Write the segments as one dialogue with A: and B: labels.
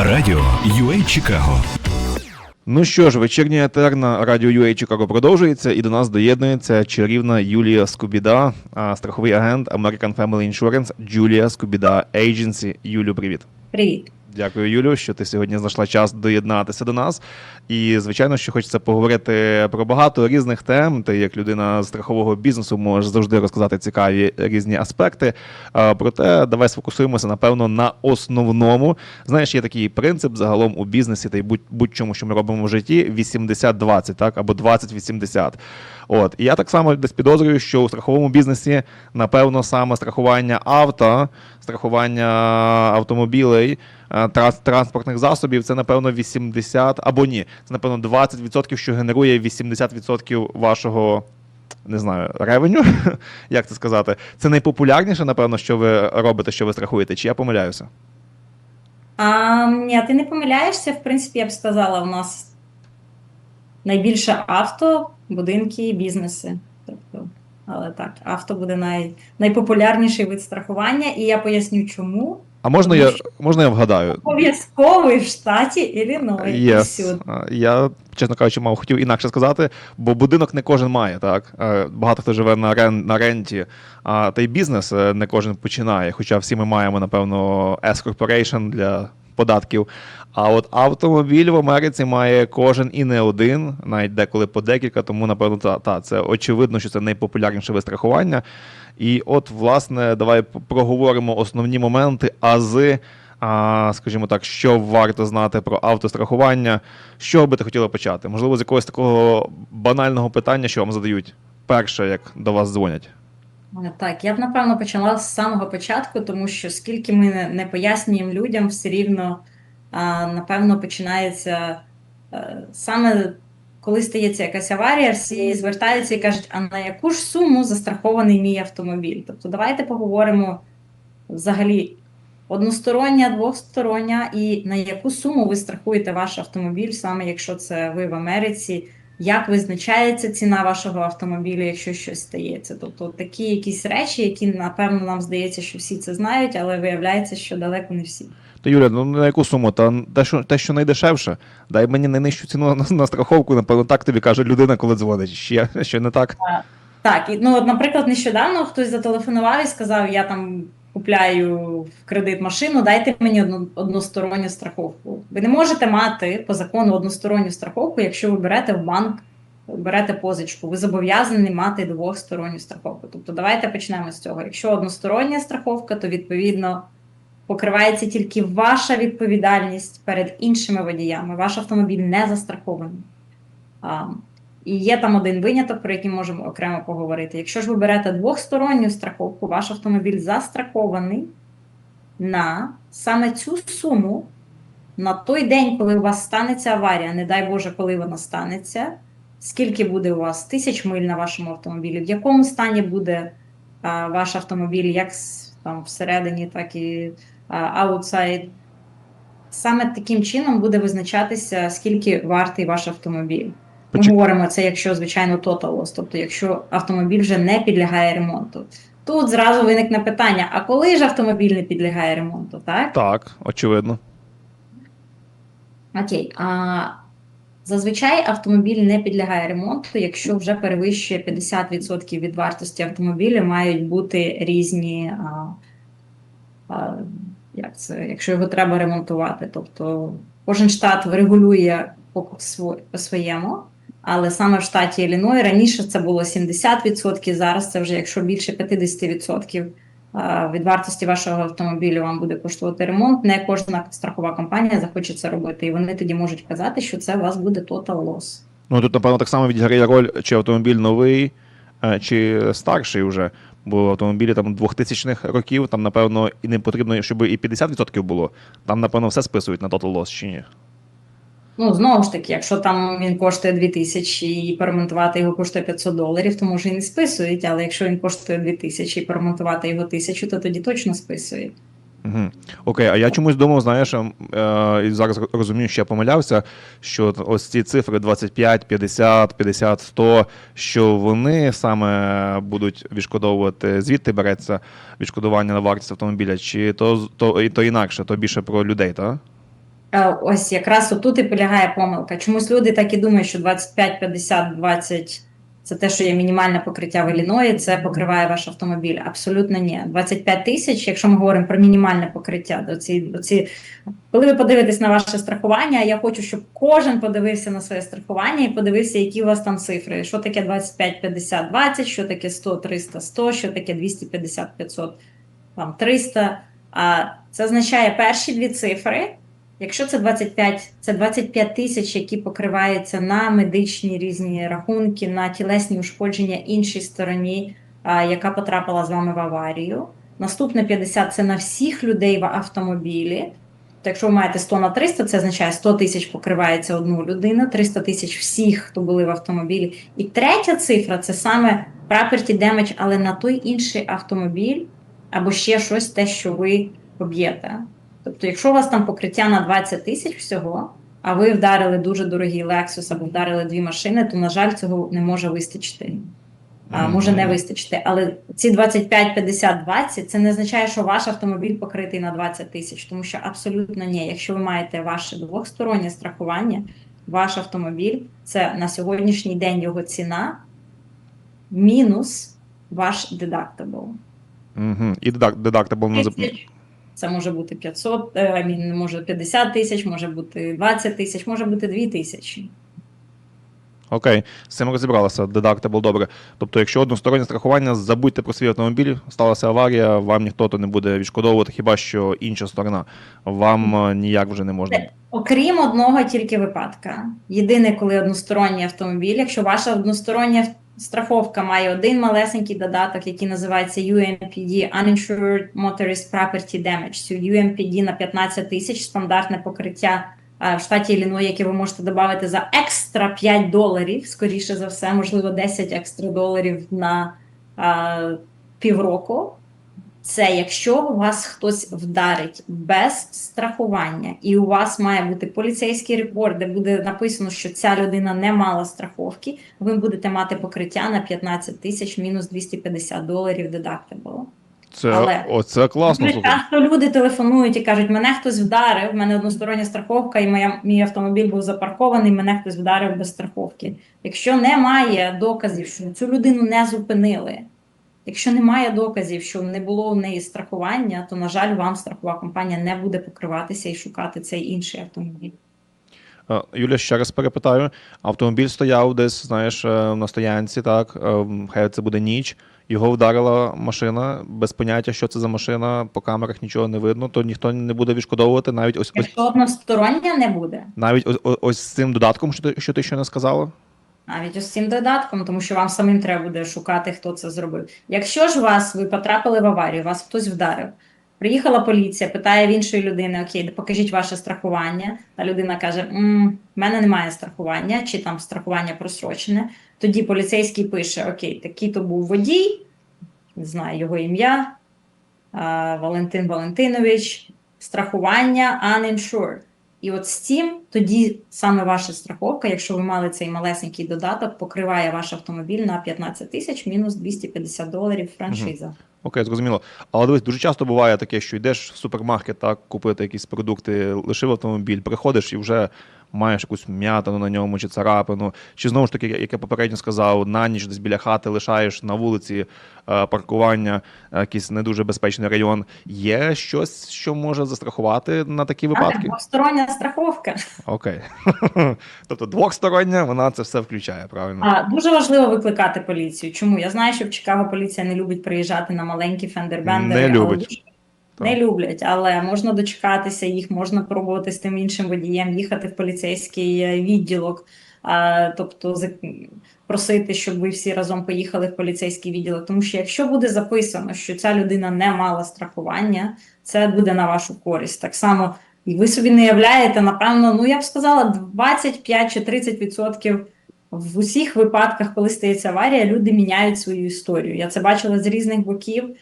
A: Радіо UA Чикаго.
B: Ну що ж, вечірня етер на радіо UA Чикаго продовжується, і до нас доєднується чарівна Юлія Скубіда, страховий агент American Family Insurance Julia Скубіда Agency. Юлю, привіт.
C: Привіт.
B: Дякую, Юлю, що ти сьогодні знайшла час доєднатися до нас. І звичайно, що хочеться поговорити про багато різних тем. Ти як людина страхового бізнесу можеш завжди розказати цікаві різні аспекти. Проте давай сфокусуємося, напевно, на основному. Знаєш, є такий принцип загалом у бізнесі та й будь- будь-чому, що ми робимо в житті, 80-20, так або 20-80. От і я так само десь підозрюю, що у страховому бізнесі, напевно, саме страхування авто, страхування автомобілей, е, транспортних засобів, це напевно 80 або ні, це напевно 20%, що генерує 80% вашого. Не знаю, ревеню, як це сказати. Це найпопулярніше, напевно, що ви робите, що ви страхуєте, чи я помиляюся?
C: А, ні, ти не помиляєшся. В принципі, я б сказала, у нас найбільше авто, будинки, бізнеси. Тобто, але так, авто буде най, найпопулярніший вид страхування, і я поясню, чому.
B: А можна
C: Тому
B: я
C: що-
B: можна я вгадаю?
C: Обов'язковий в штаті Ілліной. і
B: Yes. Я, чесно кажучи, мав хотів інакше сказати, бо будинок не кожен має, так? Е, Багато хто живе на, рен, на ренті, а та й бізнес е, не кожен починає. Хоча всі ми маємо, напевно, S-Corporation для податків. А от автомобіль в Америці має кожен і не один, навіть деколи по декілька, тому, напевно, та, та, це очевидно, що це найпопулярніше вистрахування. І от, власне, давай проговоримо основні моменти, ази, а, скажімо так, що варто знати про автострахування. Що би ти хотіла почати? Можливо, з якогось такого банального питання, що вам задають перше, як до вас дзвонять.
C: Е, Так, я б напевно почала з самого початку, тому що скільки ми не, не пояснюємо людям, все рівно а, напевно починається е, саме коли стається якась аварія, всі звертаються і кажуть, а на яку ж суму застрахований мій автомобіль? Тобто давайте поговоримо взагалі одностороння, двостороння, і на яку суму ви страхуєте ваш автомобіль, саме якщо це ви в Америці. Як визначається ціна вашого автомобіля, якщо щось стається? Тобто такі якісь речі, які напевно нам здається, що всі це знають, але виявляється, що далеко не всі.
B: То Юля, ну на яку суму? Та те, що те, що найдешевше, дай мені найнижчу ціну на, на страховку, напевно, так тобі каже людина, коли дзвонить. Ще що не так?
C: Так, і ну, от, наприклад, нещодавно хтось зателефонував і сказав: я там купляю в кредит машину, дайте мені одну, односторонню страховку. Ви не можете мати по закону односторонню страховку, якщо ви берете в банк, берете позичку. Ви зобов'язані мати двосторонню страховку. Тобто, давайте почнемо з цього. Якщо одностороння страховка, то відповідно. Покривається тільки ваша відповідальність перед іншими водіями. Ваш автомобіль не застрахований. І є там один виняток, про який можемо окремо поговорити. Якщо ж ви берете двохсторонню страховку, ваш автомобіль застрахований на саме цю суму на той день, коли у вас станеться аварія, не дай Боже, коли вона станеться, скільки буде у вас тисяч миль на вашому автомобілі, в якому стані буде а, ваш автомобіль, як там всередині, так і аутсайд. Саме таким чином буде визначатися, скільки вартий ваш автомобіль. Ми
B: Почек-
C: говоримо це, якщо звичайно total loss, тобто якщо автомобіль вже не підлягає ремонту. Тут зразу виникне питання: а коли ж автомобіль не підлягає ремонту? Так?
B: Так, очевидно.
C: Окей. А зазвичай автомобіль не підлягає ремонту, якщо вже перевищує 50% від вартості автомобіля, мають бути різні. А, а, як це, якщо його треба ремонтувати. Тобто кожен штат регулює по своєму, але саме в штаті Ілліной раніше це було 70%, зараз це вже якщо більше 50% від вартості вашого автомобіля вам буде коштувати ремонт. Не кожна страхова компанія захоче це робити, і вони тоді можуть казати, що це у вас буде total loss.
B: Ну тут, напевно, так само відіграє роль, чи автомобіль новий, е, чи старший вже. Бо автомобілі там 2000-х років, там, напевно, і не потрібно, щоб і 50% було. Там, напевно, все списують на Total Loss, чи ні?
C: Ну, знову ж таки, якщо там він коштує 2000 і поремонтувати його коштує 500 доларів, то може і не списують, але якщо він коштує 2000 і поремонтувати його 1000, то тоді точно списують.
B: Угу. Окей, а я чомусь думав, знаєш, ем, е, і зараз розумію, що я помилявся, що ось ці цифри 25, 50, 50, 100, що вони саме будуть відшкодовувати, звідти береться відшкодування на вартість автомобіля, чи то, то, то інакше, то більше про людей, так?
C: Е, Ось якраз отут і полягає помилка. Чомусь люди так і думають, що 25, 50, 20 це те, що є мінімальне покриття в Ілліної, це покриває ваш автомобіль. Абсолютно ні. 25 тисяч, якщо ми говоримо про мінімальне покриття, до ці, до ці... коли ви подивитесь на ваше страхування, я хочу, щоб кожен подивився на своє страхування і подивився, які у вас там цифри. Що таке 25, 50, 20, що таке 100, 300, 100, що таке 250, 500, там 300. А це означає перші дві цифри. Якщо це 25, це 25 тисяч, які покриваються на медичні різні рахунки, на тілесні ушкодження іншій стороні, яка потрапила з вами в аварію. Наступне 50 це на всіх людей в автомобілі. То якщо ви маєте 100 на 300, це означає 100 тисяч покривається одну людину, 300 тисяч всіх, хто були в автомобілі. І третя цифра це саме property damage, але на той інший автомобіль або ще щось, те, що ви поб'єте. Тобто, якщо у вас там покриття на 20 тисяч всього, а ви вдарили дуже дорогий Lexus або вдарили дві машини, то, на жаль, цього не може вистачити. А, може не вистачити. Але ці 25, 50, 20 це не означає, що ваш автомобіль покритий на 20 тисяч, тому що абсолютно ні. Якщо ви маєте ваше двохстороннє страхування, ваш автомобіль це на сьогоднішній день його ціна мінус ваш deductible.
B: Угу. І дедак- deductible не.
C: Це може бути 500, е, може 50 тисяч, може бути 20 тисяч, може бути 2 тисячі.
B: Окей, з цим розібралися. Deductible добре. Тобто, якщо одностороннє страхування, забудьте про свій автомобіль, сталася аварія, вам ніхто то не буде відшкодовувати, хіба що інша сторона. Вам е, ніяк вже не можна.
C: Окрім одного тільки випадка. Єдине, коли односторонній автомобіль, якщо ваша одностороння страховка має один малесенький додаток, який називається UMPD Uninsured Motorist Property Damage. Цю UMPD на 15 тисяч стандартне покриття е, в штаті Ілліной, яке ви можете додати за екстра 5 доларів, скоріше за все, можливо, 10 екстра доларів на а, півроку. Це якщо вас хтось вдарить без страхування, і у вас має бути поліцейський репорт, де буде написано, що ця людина не мала страховки, ви будете мати покриття на 15 тисяч мінус 250 доларів deductible.
B: Це
C: Але-
B: оце класно.
C: Дуже часто люди телефонують і кажуть, мене хтось вдарив, в мене одностороння страховка, і моя, мій автомобіль був запаркований, мене хтось вдарив без страховки. Якщо немає доказів, що цю людину не зупинили, якщо немає доказів, що не було у неї страхування, то, на жаль, вам страхова компанія не буде покриватися і шукати цей інший автомобіль.
B: Е, Юля, ще раз перепитаю. Автомобіль стояв десь, знаєш, е, на стоянці, так, е, хай це буде ніч. Його вдарила машина, без поняття, що це за машина, по камерах нічого не видно, то ніхто не буде відшкодовувати навіть ось ось
C: Якщо одностороння не буде,
B: навіть ось, ось, ось з цим додатком, що ти, що ти ще не сказала.
C: Навіть ось цим додатком, тому що вам самим треба буде шукати, хто це зробив. Якщо ж вас ви потрапили в аварію, вас хтось вдарив. Приїхала поліція, питає в іншої людини: Окей, покажіть ваше страхування. Та людина каже: «М, в мене немає страхування, чи там страхування просрочене. Тоді поліцейський пише: Окей, такий то був водій, не знаю його ім'я, Валентин Валентинович, страхування uninsured. І от з цим тоді саме ваша страховка, якщо ви мали цей малесенький додаток, покриває ваш автомобіль на 15 тисяч мінус 250 доларів франшиза.
B: Окей, зрозуміло. Але дивись, дуже часто буває таке, що йдеш в супермаркет так, купити якісь продукти, лишив автомобіль, приходиш і вже маєш якусь м'ятину на ньому чи царапину. Чи знову ж таки, як я попередньо сказав, на ніч десь біля хати лишаєш на вулиці е, паркування, е, якийсь не дуже безпечний район. Є щось, що може застрахувати на такі випадки?
C: двостороння страховка.
B: Окей. тобто двохстороння, вона це все включає, правильно?
C: А, дуже важливо викликати поліцію. Чому? Я знаю, що в Чикаго поліція не любить приїжджати на маленькі фендербендери.
B: Не любить.
C: Не люблять, але можна дочекатися їх, можна пробувати з тим іншим водієм їхати в поліцейський е, відділок, тобто просити, щоб ви всі разом поїхали в поліцейський відділок. Тому що якщо буде записано, що ця людина не мала страхування, це буде на вашу користь. Так само, і ви собі не являєте, напевно, ну я б сказала, 25 чи 30 відсотків. В усіх випадках, коли стається аварія, люди міняють свою історію. Я це бачила з різних боків.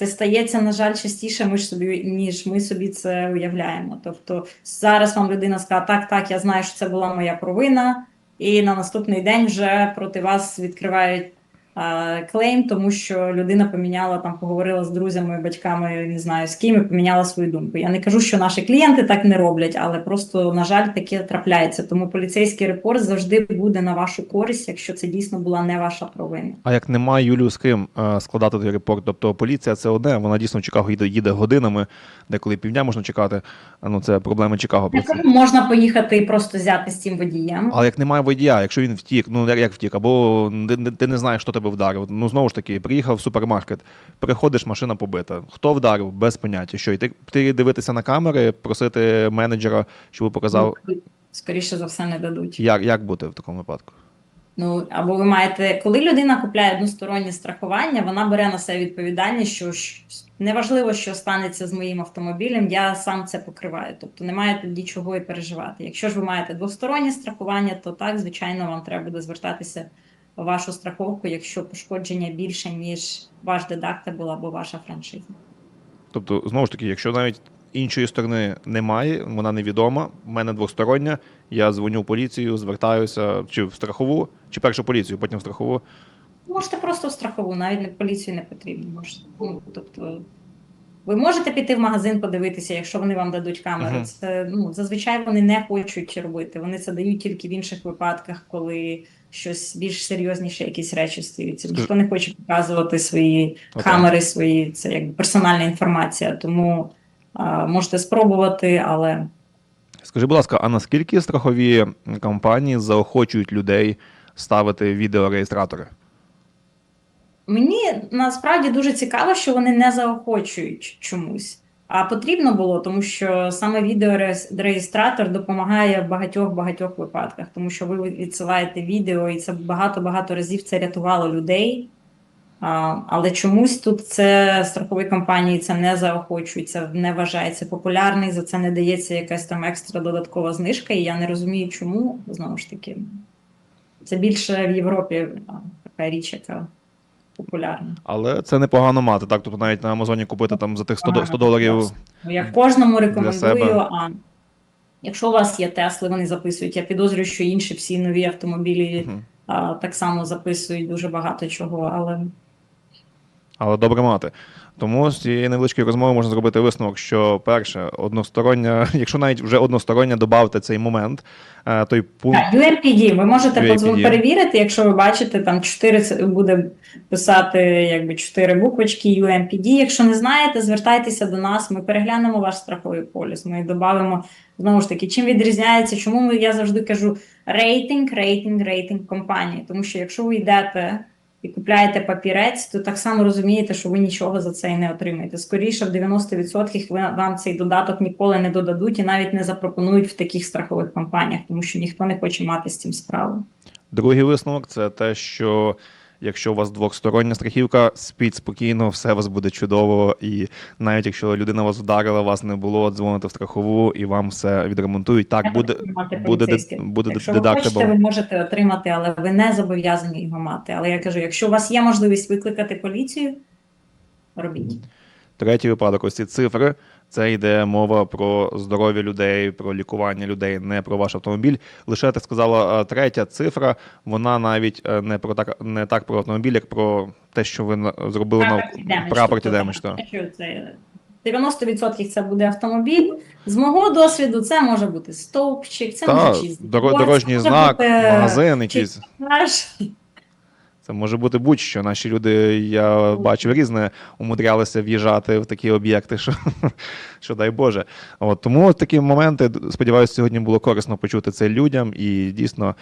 C: Це стається, на жаль, частіше, ми ж собі, ніж ми собі це уявляємо. Тобто зараз вам людина скаже, так, так, я знаю, що це була моя провина, і на наступний день вже проти вас відкривають клейм, тому що людина поміняла там, поговорила з друзями, батьками, не знаю з ким, і поміняла свою думку. Я не кажу, що наші клієнти так не роблять, але просто на жаль, таке трапляється. Тому поліцейський репорт завжди буде на вашу користь, якщо це дійсно була не ваша провина.
B: А як немає Юлію з ким е, складати той репорт, тобто поліція це одне, вона дійсно в Чикаго їде, їде годинами, деколи півдня можна чекати. Ну це проблеми Чикаго. Це.
C: можна поїхати і просто взяти з цим водієм.
B: Але як немає водія, якщо він втік, ну як- втік, або ти, ти не знаєш, хто тебе вдарив. Ну знову ж таки, приїхав в супермаркет, приходиш, машина побита. Хто вдарив? Без поняття. Що йти ти дивитися на камери, просити менеджера, щоб показав,
C: Ну, Скоріше за все не дадуть.
B: як, як бути в такому випадку.
C: Ну або ви маєте, коли людина купляє одностороннє страхування, вона бере на себе відповідальність, що неважливо, що станеться з моїм автомобілем, я сам це покриваю. Тобто немає тоді чого і переживати. Якщо ж ви маєте двостороннє страхування, то так, звичайно, вам треба буде звертатися вашу страховку, якщо пошкодження більше, ніж ваш дедактабл або ваша франшиза.
B: Тобто, знову ж таки, якщо навіть іншої сторони немає, вона невідома, в мене двостороння, я дзвоню в поліцію, звертаюся чи в страхову, чи першу поліцію, потім в страхову.
C: Можете просто в страхову, навіть не поліцію не потрібно. Можете, ну, тобто, ви можете піти в магазин подивитися, якщо вони вам дадуть камеру.
B: Мгм.
C: Це ну зазвичай вони не хочуть робити. Вони це дають тільки в інших випадках, коли щось більш серйозніше, якісь речі стаються. Ніхто не хоче показувати свої камери, свої це якби персональна інформація. Тому а, можете спробувати, але
B: Скажи, будь ласка, а наскільки страхові компанії заохочують людей ставити відеореєстратори?
C: Мені насправді дуже цікаво, що вони не заохочують чомусь. А потрібно було, тому що саме відеореєстратор допомагає в багатьох багатьох випадках, тому що ви відсилаєте відео, і це багато-багато разів це рятувало людей. А, але чомусь тут це страхові компанії це не заохочують, це не вважається популярний, за це не дається якась там екстра додаткова знижка, і я не розумію, чому знову ж таки. Це більше в Європі така річ, яка популярна.
B: Але це непогано мати. Так, тобто навіть на Амазоні купити там за тих 100, 100 доларів.
C: Ну, Я кожному рекомендую. А якщо у вас є Тесли, вони записують. Я підозрюю, що інші всі нові автомобілі
B: угу.
C: а, так само записують дуже багато чого, але
B: Але добре мати. Тому з цієї невеличкої розмови можна зробити висновок, що перше, одностороння, якщо навіть вже одностороння додавте цей момент, е, той пункт.
C: Так, UMPD, ви можете
B: UMPD.
C: перевірити, якщо ви бачите, там 4 це буде писати якби 4 буквочки UMPD. Якщо не знаєте, звертайтеся до нас, ми переглянемо ваш страховий поліс. Ми додамо знову ж таки, чим відрізняється, чому я завжди кажу рейтинг, рейтинг, рейтинг компанії. Тому що якщо ви йдете і купляєте папірець, то так само розумієте, що ви нічого за це і не отримаєте. Скоріше, в 90% ви- вам цей додаток ніколи не додадуть і навіть не запропонують в таких страхових компаніях, тому що ніхто не хоче мати з цим справу.
B: Другий висновок це те, що якщо у вас двохстороння страхівка, спіть спокійно, все у вас буде чудово. І навіть якщо людина вас вдарила, вас не було, дзвоните в страхову і вам все відремонтують. Так, буде, буде, буде
C: Якщо ви хочете, ви можете отримати, але ви не зобов'язані його мати. Але я кажу, якщо у вас є можливість викликати поліцію, робіть.
B: Третій випадок, ось ці цифри. Це йде мова про здоров'я людей, про лікування людей, не про ваш автомобіль. Лише ти сказала е, третя цифра. Вона навіть е, не про так, не так про автомобіль, як про те, що ви зробили на
C: Property damage,
B: property
C: тобто, це 90% це буде автомобіль. З мого досвіду, це може бути стовпчик, це
B: Та,
C: може
B: доро- дорожній знак,
C: бути
B: магазин якийсь.
C: пляж.
B: Це може бути будь-що. Наші люди, я бачив різне, умудрялися в'їжджати в такі об'єкти, що, що дай Боже. От, тому такі моменти, сподіваюся, сьогодні було корисно почути це людям. І дійсно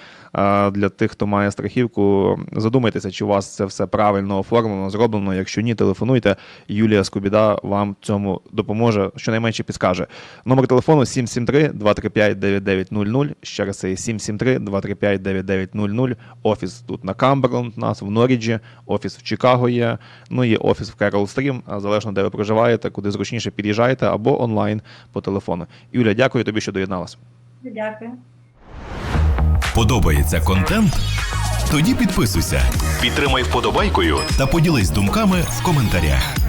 B: для тих, хто має страхівку, задумайтеся, чи у вас це все правильно оформлено, зроблено. Якщо ні, телефонуйте. Юлія Скубіда вам цьому допоможе, щонайменше підскаже. Номер телефону 773-235-9900. Ще раз це є 773-235-9900. Офіс тут на Камберленд, у нас в Норіджі, офіс в Чикаго є. Ну є офіс в Керол Стрім. А залежно де ви проживаєте, куди зручніше під'їжджайте або онлайн по телефону. Юля, дякую тобі, що доєдналась.
C: Дякую.
A: Подобається контент? Тоді підписуйся, підтримай вподобайкою та поділись думками в коментарях.